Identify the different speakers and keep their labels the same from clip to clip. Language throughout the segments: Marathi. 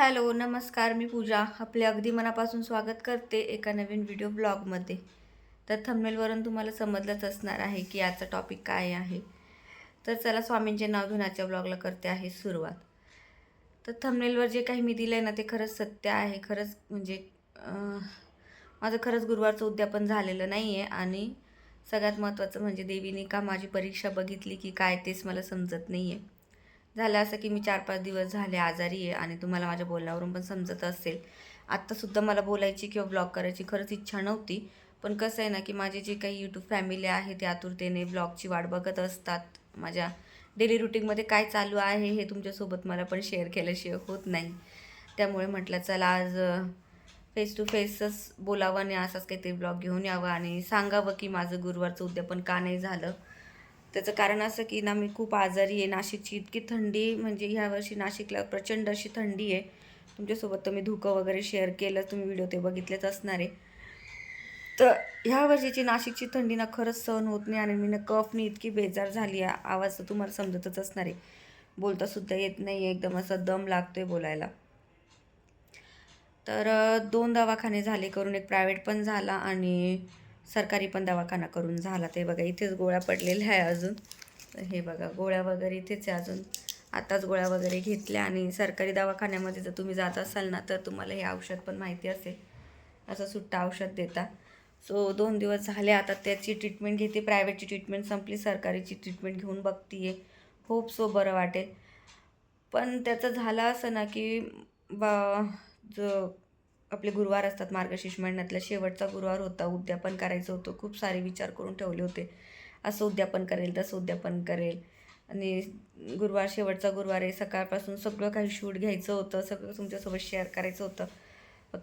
Speaker 1: हॅलो नमस्कार मी पूजा. आपले अगदी मनापासून स्वागत करते एका नवीन व्हिडिओ ब्लॉगमध्ये तर थंबनेलवरून तुम्हाला समजलंच असणार आहे की याचं टॉपिक काय आहे. तर चला स्वामींचे नाव घेऊन आजच्या ब्लॉगला करते आहे सुरुवात. तर थंबनेलवर जे काही मी दिलं आहे ना ते खरंच सत्य आहे. खरंच म्हणजे माझं खरंच गुरुवारचं उद्यापन झालेलं नाही आहे आणि सगळ्यात महत्त्वाचं म्हणजे देवीने का माझी परीक्षा बघितली की काय तेच मला समजत नाही आहे झालं असं की मी चार पाच दिवस झाले आजारी आहे आणि तुम्हाला माझ्या बोलण्यावरून पण समजत असेल. आत्तासुद्धा मला बोलायची किंवा ब्लॉग करायची खरंच इच्छा नव्हती. पण कसं आहे ना की माझी जे काही यूट्यूब फॅमिली आहे ते आतुरतेने ब्लॉगची वाट बघत असतात. माझ्या डेली रुटीनमध्ये काय चालू आहे हे तुमच्यासोबत मला पण शेअर केल्याशिवाय होत नाही. त्यामुळे म्हटलं चला आज फेस टू फेसच बोलावं आणि असाच काहीतरी ब्लॉग घेऊन यावं आणि सांगावं की माझं गुरुवारचं उद्यापन का नाही झालं. त्याचं कारण असं की ना मी खूप आजारी आहे नाशिकची इतकी थंडी म्हणजे ह्या वर्षी नाशिकला प्रचंड अशी थंडी आहे. तुमच्यासोबत तर मी धुकं वगैरे शेअर केलं तुम्ही व्हिडिओ ते बघितलेच असणार आहे. तर ह्या वर्षीची नाशिकची थंडी ना खरंच सहन होत नाही आणि मी ना कफनी इतकी बेजार झाली आहे आवाज तर तुम्हाला समजतच असणार आहे. बोलतासुद्धा येत नाही एकदम असा दम लागतोय बोलायला. तर दोन दवाखाने झाले करून एक प्रायव्हेट पण झाला आणि सरकारी पण दवाखाना करून झाला. ते बघा इथेच गोळ्या पडलेल्या आहे अजून. हे बघा गोळ्या वगैरे इथेच आहे अजून. आताच गोळ्या वगैरे घेतल्या आणि सरकारी दवाखान्यामध्ये जर तुम्ही जात असाल ना तर तुम्हाला हे औषध पण माहिती असेल. असं सुट्टा औषध देता. सो दोन दिवस झाले आता त्याची ट्रीटमेंट घेते. प्रायव्हेटची ट्रीटमेंट संपली. सरकारीची ट्रीटमेंट घेऊन बघतीये. होप सो बरं वाटेल. पण त्याचं झालं असं ना की बा जो आपले गुरुवार असतात. मार्गशीर्ष महिन्यातला शेवटचा गुरुवार होता. उद्यापन करायचं होतं. खूप सारे विचार करून ठेवले होते. असं उद्यापन करेल तसं उद्यापन करेल. आणि गुरुवार शेवटचा गुरुवार आहे. सकाळपासून सगळं काही शूट घ्यायचं होतं. सगळं तुमच्यासोबत शेअर करायचं होतं.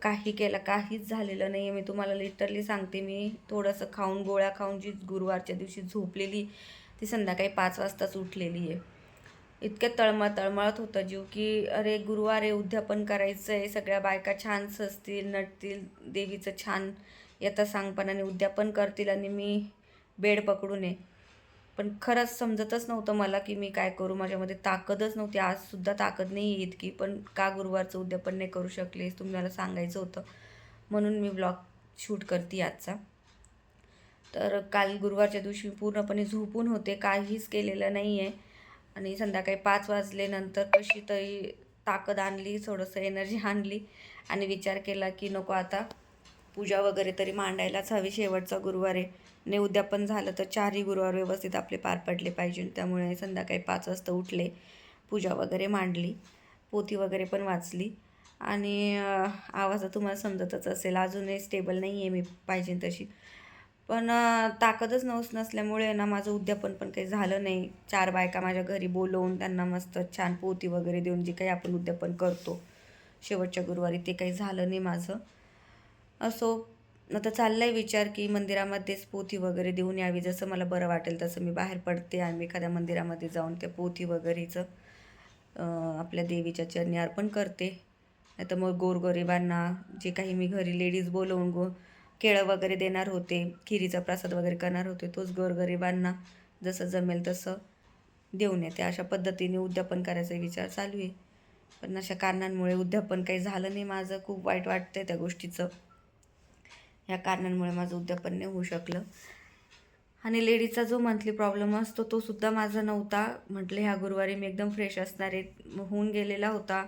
Speaker 1: काही केलं काहीच झालेलं नाही आहे मी तुम्हाला लिटरली सांगते. मी थोडंसं खाऊन गोळ्या खाऊन जी गुरुवारच्या दिवशी झोपलेली ती संध्याकाळी पाच वाजताच उठलेली आहे. इतक्या तळमळ तळमळत होतं जीव की अरे गुरुवार आहे उद्यापन करायचं आहे सगळ्या बायका छान सजतील नटतील देवीचं छान येता सांगपणाने उद्यापन करतील आणि मी बेड पकडून ये. पण खरंच समजतच नव्हतं मला की मी काय करू. माझ्यामध्ये ताकदच नव्हती. आजसुद्धा ताकद नाही आहे इतकी. पण का गुरुवारचं उद्यापन नाही करू शकले तुम्हाला सांगायचं होतं. म्हणून मी ब्लॉग शूट करते आजचा. तर काल गुरुवारच्या दिवशी मी पूर्णपणे झोपून होते. काहीच केलेलं नाही आहे आणि संध्याकाळी पाच वाजल्यानंतर कशी तरी ताकद आणली थोडंसं एनर्जी आणली आणि विचार केला की नको आता पूजा वगैरे तरी मांडायलाच हवी. शेवटचा गुरुवार आहे आणि उद्यापन झालं तर चारही गुरुवार व्यवस्थित आपले पार पडले पाहिजे. त्यामुळे संध्याकाळी पाच वाजता उठले पूजा वगैरे मांडली पोथी वगैरे पण वाचली. आणि आवाज तर तुम्हाला समजतच असेल. अजूनही स्टेबल नाही आहे मी पाहिजे तशी. पण ताकदच नवस नसल्यामुळे ना माझं उद्यापन पण काही झालं नाही. चार बायका माझ्या घरी बोलवून त्यांना मस्त छान पोती वगैरे देऊन जे काही आपण उद्यापन करतो. शेवटच्या गुरुवारी ते काही झालं नाही माझं. असो आता आहे विचार की मंदिरामध्येच पोथी वगैरे देऊन यावी. जसं मला बरं वाटेल तसं मी बाहेर पडते आणि एखाद्या मंदिरामध्ये जाऊन त्या पोथी वगैरेचं आपल्या देवीच्या चरणी अर्पण करते. नाही तर मग गोरगरिबांना जे काही मी घरी लेडीज बोलवून गो केळं वगैरे देणार होते खिरीचा प्रसाद वगैरे करणार होते तोच गोरगरिबांना जसं जमेल तसं देऊन येते. अशा पद्धतीने उद्यापन करायचा विचार चालू आहे. पण अशा कारणांमुळे उद्यापन काही झालं नाही माझं. खूप वाईट वाटतंय त्या गोष्टीचं. ह्या कारणांमुळे माझं उद्यापन नाही होऊ शकलं. आणि लेडीजचा जो मंथली प्रॉब्लेम असतो तो सुद्धा माझा नव्हता. म्हटलं ह्या गुरुवारी मी एकदम फ्रेश असणारे होऊन गेलेला होता.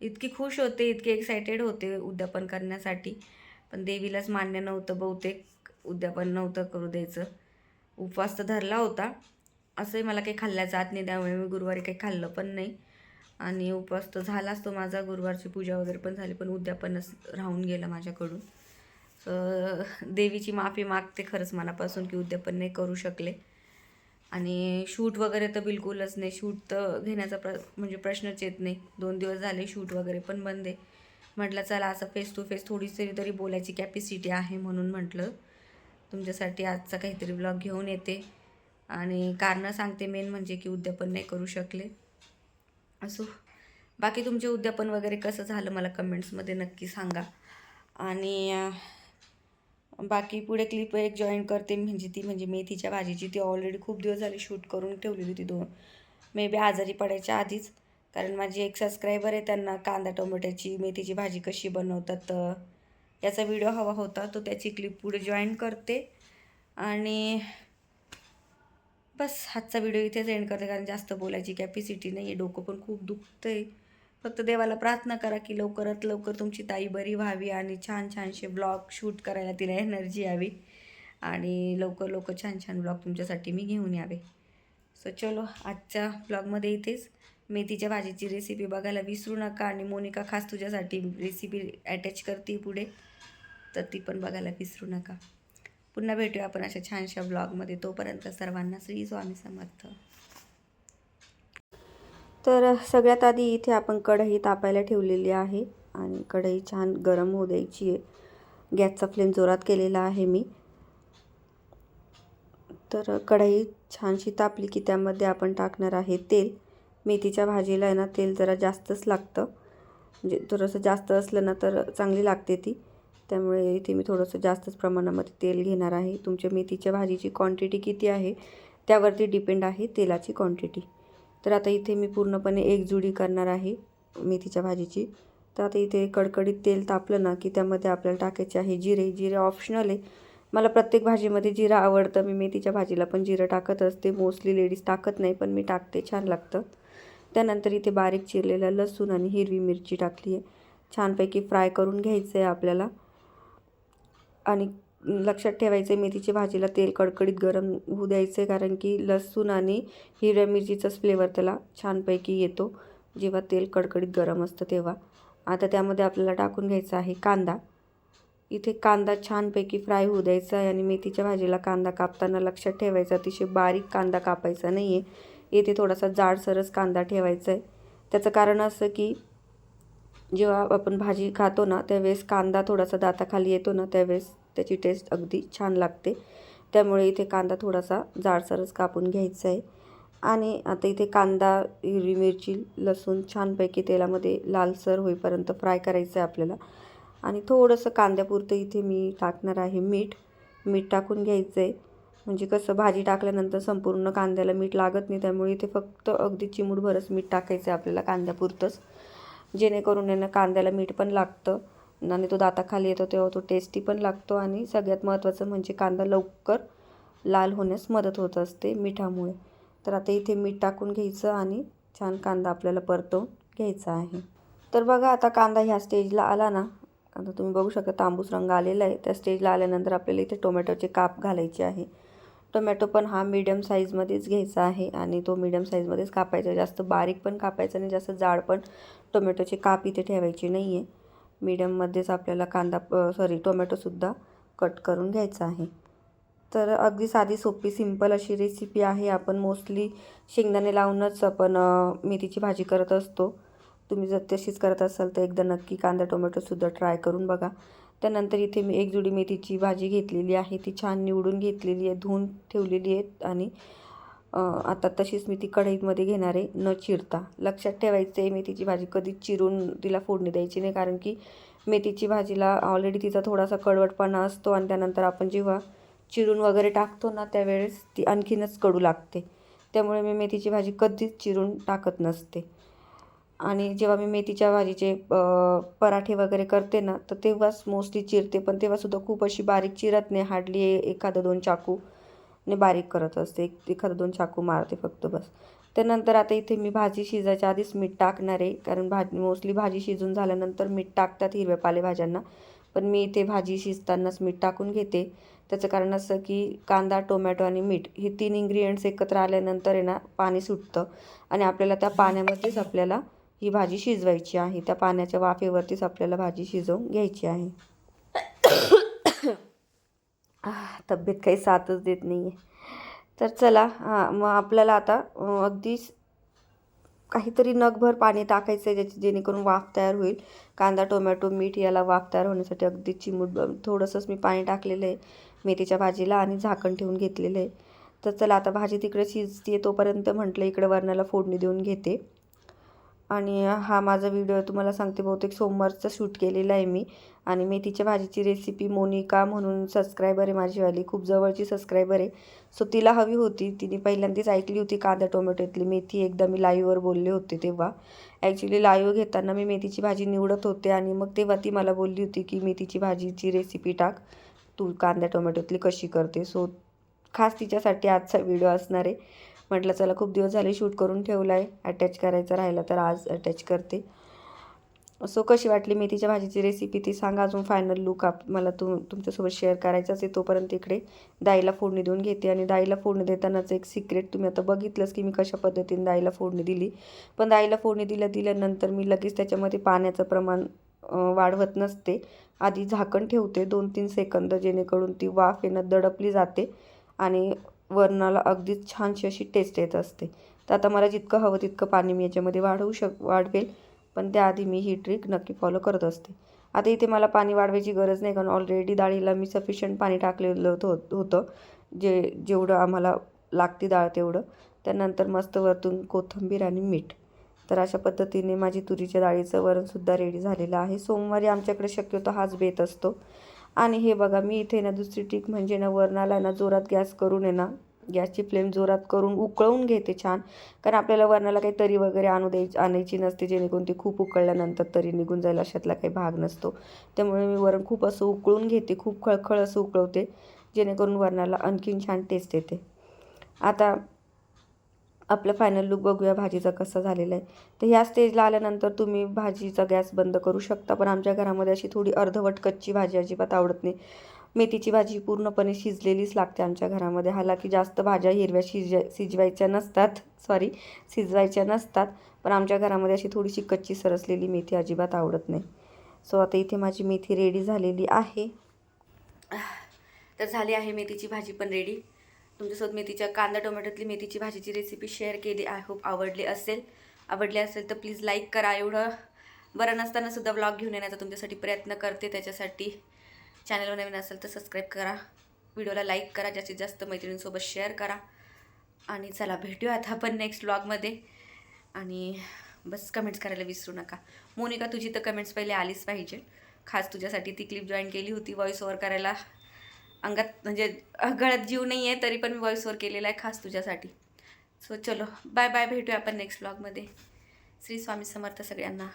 Speaker 1: इतकी खुश होते इतके एक्सायटेड होते उद्यापन करण्यासाठी. पण देवीलाच मान्य नव्हतं बहुतेक उद्यापन नव्हतं करू द्यायचं. उपवास तर धरला होता. असंही मला काही खाल्ल्या जात नाही त्यामुळे मी गुरुवारी काही खाल्लं पण नाही. आणि उपवास तर झालाच तो माझा गुरुवारची पूजा वगैरे पण झाली पण उद्यापनच राहून गेलं माझ्याकडून. तर देवीची माफी मागते खरंच मनापासून की उद्यापन नाही करू शकले. आणि शूट वगैरे तर बिलकुलच नाही. शूट तर घेण्याचा प्र म्हणजे प्रश्नच येत नाही. दोन दिवस झाले शूट वगैरे पण बंद आहे. म्हटलं चला असं फेस टू फेस थोडीशी तरी बोलायची कॅपॅसिटी आहे म्हणून म्हटलं. तुमच्यासाठी आजचा काहीतरी ब्लॉग घेऊन येते. आणि कारणं सांगते मेन म्हणजे की उद्यापन नाही करू शकले. असो. बाकी तुमचे उद्यापन वगैरे कसं झालं मला कमेंट्समध्ये नक्की सांगा. आणि बाकी पुढे क्लिप एक जॉईन करते म्हणजे ती म्हणजे मेथीच्या भाजीची. ती ऑलरेडी खूप दिवस झाली शूट करून ठेवलेली होती दोन. मे बी आजारी पडायच्या आधीच. कारण माझी एक सबस्क्रायबर आहे त्यांना कांदा टोमॅटोची मेथीची भाजी कशी बनवतात याचा व्हिडिओ हवा होता तो त्याची क्लिप पुढे जॉईन करते. आणि बस आजचा व्हिडिओ इथेच एंड करते कारण जास्त बोलायची कॅपॅसिटी नाही आहे डोकं पण खूप दुखतं आहे फक्त देवाला प्रार्थना करा की लवकरात लवकर तुमची ताई बरी व्हावी आणि छान छानसे ब्लॉग शूट करायला तिला एनर्जी यावी. आणि लवकर लवकर छान छान ब्लॉग तुमच्यासाठी मी घेऊन यावे. सो चलो आजच्या ब्लॉगमध्ये इथेच. मेथीच्या भाजीची रेसिपी बघायला विसरू नका आणि मोनिका खास तुझ्यासाठी रेसिपी अटॅच करते पुढे तर ती पण बघायला विसरू नका. पुन्हा भेटूया आपण अशा छानशा ब्लॉगमध्ये तोपर्यंत सर्वांना श्री स्वामी समर्थ. तर सगळ्यात आधी इथे आपण कढई तापायला ठेवलेली आहे आणि कढई छान गरम होऊ द्यायची आहे. गॅसचा फ्लेम जोरात केलेला आहे मी. तर कढई छानशी तापली की त्यामध्ये आपण टाकणार आहे तेल. मेथीच्या भाजीला आहे ना तेल जरा जास्तच लागतं. म्हणजे थोडंसं जास्त असलं ना तर चांगली लागते ती. त्यामुळे इथे मी थोडंसं जास्तच प्रमाणामध्ये तेल घेणार आहे. तुमच्या मेथीच्या भाजीची क्वांटिटी किती आहे त्यावरती डिपेंड आहे तेलाची क्वांटिटी तर आता इथे मी पूर्णपणे एकजुडी करणार आहे मेथीच्या भाजीची. तर आता इथे कडकडीत तेल तापलं ना की त्यामध्ये आपल्याला टाकायचे आहे जिरे. जिरे ऑप्शनल आहे. मला प्रत्येक भाजीमध्ये जिरं आवडतं. मी मेथीच्या भाजीला पण जिरं टाकत असते मोस्टली लेडीज टाकत नाही पण मी टाकते छान लागतं. त्यानंतर इथे बारीक चिरलेला लसूण आणि हिरवी मिरची टाकली आहे. छानपैकी फ्राय करून घ्यायचं आहे आपल्याला. आणि लक्षात ठेवायचं आहे मेथीची भाजीला तेल कडकडीत गरम होऊ द्यायचं आहे कारण की लसूण आणि हिरव्या मिरचीचाच फ्लेवर त्याला छानपैकी येतो. जेव्हा तेल कडकडीत गरम असतं तेव्हा. आता त्यामध्ये आपल्याला टाकून घ्यायचा आहे कांदा. इथे कांदा छानपैकी फ्राय होऊ द्यायचा आहे आणि मेथीच्या भाजीला कांदा कापताना लक्षात ठेवायचा अतिशय बारीक कांदा कापायचा नाही आहे येथे थोडासा जाडसरस कांदा ठेवायचा आहे. त्याचं कारण असं की जेव्हा आपण भाजी खातो ना त्यावेळेस कांदा थोडासा दाताखाली येतो ना त्यावेळेस त्याची टेस्ट अगदी छान लागते. त्यामुळे इथे कांदा थोडासा जाडसरच कापून घ्यायचा आहे. आणि आता इथे कांदा हिरवी मिरची लसूण छानपैकी तेलामध्ये लालसर होईपर्यंत फ्राय करायचं आहे आपल्याला. आणि थोडंसं कांद्यापुरतं इथे मी टाकणार आहे मीठ. मीठ टाकून घ्यायचं आहे. म्हणजे कसं भाजी टाकल्यानंतर संपूर्ण कांद्याला मीठ लागत नाही त्यामुळे इथे फक्त अगदी चिमूटभरच मीठ टाकायचं आहे आपल्याला कांद्यापुरतंच. जेणेकरून यांना कांद्याला मीठ पण लागतं आणि तो दाताखाली येतो तेव्हा तो टेस्टी पण लागतो आणि सगळ्यात महत्त्वाचं म्हणजे कांदा लवकर लाल होण्यास मदत होत असते मिठामुळे. तर आता इथे मीठ टाकून घ्यायचं आणि छान कांदा आपल्याला परतवून घ्यायचा आहे. तर बघा आता कांदा ह्या स्टेजला आला ना आता तुम्ही बघू शकता तांबूस रंग आलेला आहे. त्या स्टेजला आल्यानंतर आपल्याला इथे टोमॅटोचे काप घालायचे आहे. टोमॅटो पण हा मीडियम साईजमध्येच घ्यायचा आहे आणि तो मीडियम साईजमध्येच कापायचा. जास्त बारीक पण कापायचा नाही जास्त जाड पण टोमॅटोचे काप इथे ठेवायचे नाही आहे मीडियममध्येच आपल्याला कांदा सॉरी टोमॅटोसुद्धा कट करून घ्यायचा आहे. तर अगदी साधी सोपी सिंपल अशी रेसिपी आहे. आपण मोस्टली शेंगदाणे लावूनच आपण मेथीची भाजी करत असतो. तुम्ही जर तशीच करत असाल तर एकदा नक्की कांदा टोमॅटोसुद्धा ट्राय करून बघा. त्यानंतर इथे मी एक जुडी मेथीची भाजी घेतलेली आहे. ती छान निवडून घेतलेली आहे. धुवून ठेवलेली आहे आणि आता तशीच मी ती कढईमध्ये घेणार आहे. न चिरता. लक्षात ठेवायचं आहे मेथीची भाजी कधीच चिरून तिला फोडणी द्यायची नाही. कारण की मेथीची भाजीला ऑलरेडी तिचा थोडासा कडवटपणा असतो आणि त्यानंतर आपण जेव्हा चिरून वगैरे टाकतो ना त्यावेळेस ती आणखीनच कडू लागते. त्यामुळे मी मेथीची भाजी कधीच चिरून टाकत नसते. आणि जेव्हा मी मेथीच्या भाजीचे पराठे वगैरे करते ना तर तेव्हाच मोस्टली चिरते. पण तेव्हासुद्धा खूप अशी बारीक चिरत नाही. हार्डली एखादं दोन चाकू ने बारीक करत असते. एक एखादं दोन चाकू मारते फक्त बस. त्यानंतर आता इथे मी भाजी शिजायच्या आधीच मीठ टाकणार आहे. कारण भाजी मोस्टली भाजी शिजून झाल्यानंतर मीठ टाकतात हिरव्या पालेभाज्यांना. पण मी इथे भाजी शिजतानाच मीठ टाकून घेते. त्याचं कारण असं की कांदा टोमॅटो आणि मीठ हे तीन इन्ग्रिडियंट्स एकत्र आल्यानंतर आहे ना पाणी सुटतं. आणि आपल्याला त्या पाण्यामध्येच आपल्याला ही भाजी शिजवायची आहे. त्या पाण्याच्या वाफेवरतीच आपल्याला भाजी शिजवून घ्यायची आहे. तब्येत काही साथच देत नाही आहे तर चला हां मग आपल्याला आता अगदी काहीतरी नगभर पाणी टाकायचं आहे ज्याची जेणेकरून वाफ तयार होईल. कांदा टोमॅटो मीठ याला वाफ तयार होण्यासाठी अगदी चिमूट थोडंसंच मी पाणी टाकलेलं आहे. मेथीच्या भाजीला आणि झाकण ठेवून घेतलेलं आहे. तर चला आता भाजी तिकडे शिजते तोपर्यंत म्हटलं इकडे वरणाला फोडणी देऊन घेते. आणि हा माझा व्हिडिओ तुम्हाला सांगते बहुतेक सोमवारचा शूट केलेला आहे मी. आणि मेथीच्या भाजीची रेसिपी मोनिका म्हणून सबस्क्रायबर आहे माझीवाली खूप जवळची सबस्क्रायबर आहे. सो तिला हवी होती. तिने पहिल्यांदाच ऐकली होती कांदा टोमॅटोतली मेथी. एकदा मी लाईव्हवर बोलले होते तेव्हा. ॲक्च्युली लाईव्ह घेताना मी मेथीची भाजी निवडत होते आणि मग तेव्हा ती मला बोलली होती की मेथीची भाजीची रेसिपी टाक. तू कांदा टोमॅटोतली कशी करते? सो खास तिच्यासाठी आजचा व्हिडिओ असणार आहे. म्हटलं चला खूप दिवस झाले शूट करून ठेवला आहे अटॅच करायचं राहिलं तर आज अटॅच करते. सो कशी वाटली मेथीच्या भाजीची रेसिपी ती सांगा अजून फायनल लुक आप मला तुम तुमच्यासोबत शेअर करायचाच आहे तोपर्यंत इकडे दाईला फोडणी देऊन घेते आणि दाईला फोडणी देतानाच एक सिक्रेट तुम्ही आता बघितलंच की मी कशा पद्धतीने दाईला फोडणी दिली. पण दाईला फोडणी दिल्या दिल्यानंतर मी लगेच त्याच्यामध्ये पाण्याचं प्रमाण वाढवत नसते. आधी झाकण ठेवते दोन तीन सेकंद जेणेकरून ती वाफ येणं दडपली जाते आणि वरणाला अगदीच छानशी अशी टेस्ट येत असते. तर आता मला जितकं हवं तितकं पाणी मी याच्यामध्ये वाढवू शक वाढवेल. पण त्याआधी मी ही ट्रिक नक्की फॉलो करत असते. आता इथे मला पाणी वाढवायची गरज नाही कारण ऑलरेडी डाळीला मी सफिशियंट पाणी टाकलेलं होतं होतं. जे जेवढं आम्हाला लागते डाळ तेवढं. त्यानंतर मस्त वरतून कोथिंबीर आणि मीठ. तर अशा पद्धतीने माझी तुरीच्या डाळीचं वरणसुद्धा रेडी झालेलं आहे. सोमवारी आमच्याकडे शक्यतो हाच बेत असतो. आणि हे बघा मी इथे ना दुसरी टीक म्हणजे ना वरणाला ना जोरात गॅस करून आहे ना गॅसची फ्लेम जोरात करून उकळवून घेते छान. कारण आपल्याला वरणाला काही तरी वगैरे आणू द्यायची आणायची नसते जेणेकरून ती खूप उकळल्यानंतर तरी निघून जाईल अशातला काही भाग नसतो. त्यामुळे मी वरण खूप असं उकळून घेते खूप खळखळ असं उकळवते जेणेकरून वरणाला आणखीन छान टेस्ट येते. आता आपलं फायनल लुक बघूया भाजीचा कसा झालेला आहे. तर ह्या स्टेजला आल्यानंतर तुम्ही भाजीचा गॅस बंद करू शकता पण आमच्या घरामध्ये अशी थोडी अर्धवट कच्ची भाजी अजिबात आवडत नाही. मेथीची भाजी पूर्णपणे शिजलेलीच लागते आमच्या घरामध्ये. हालाकी जास्त भाज्या हिरव्या शिज शिजवायच्या नसतात. सॉरी शिजवायच्या नसतात. पण आमच्या घरामध्ये अशी थोडीशी कच्ची सरसलेली मेथी अजिबात आवडत नाही. सो आता इथे माझी मेथी रेडी झालेली आहे. तर झाली आहे मेथीची भाजी पण रेडी तुमच्यासोबत मेथीच्या कांदा टोमॅटोतली मेथीची भाजीची रेसिपी शेअर केली. आय होप आवडली असेल. आवडली असेल तर प्लीज लाईक करा. एवढं बरं नसताना सुद्धा ब्लॉग घेऊन येण्याचा तुमच्यासाठी प्रयत्न करते. त्याच्यासाठी चॅनलवर नवीन असेल तर सबस्क्राईब करा. व्हिडिओला लाईक करा. जास्तीत जास्त मैत्रिणींसोबत शेअर करा. आणि चला भेटूया आता आपण नेक्स्ट ब्लॉगमध्ये आणि बस कमेंट्स करायला विसरू नका. मोनिका तुझी तर कमेंट्स पहिले आलीच पाहिजे. खास तुझ्यासाठी ती क्लिप जॉईन केली होती. व्हॉईस ओव्हर करायला अंगात म्हणजे गळ्यात जीव नाही आहे तरी पण मी व्हॉईस केलेला आहे खास तुझ्यासाठी. सो चलो बाय बाय भेटूया आपण नेक्स्ट ब्लॉगमध्ये श्री स्वामी समर्थ सगळ्यांना.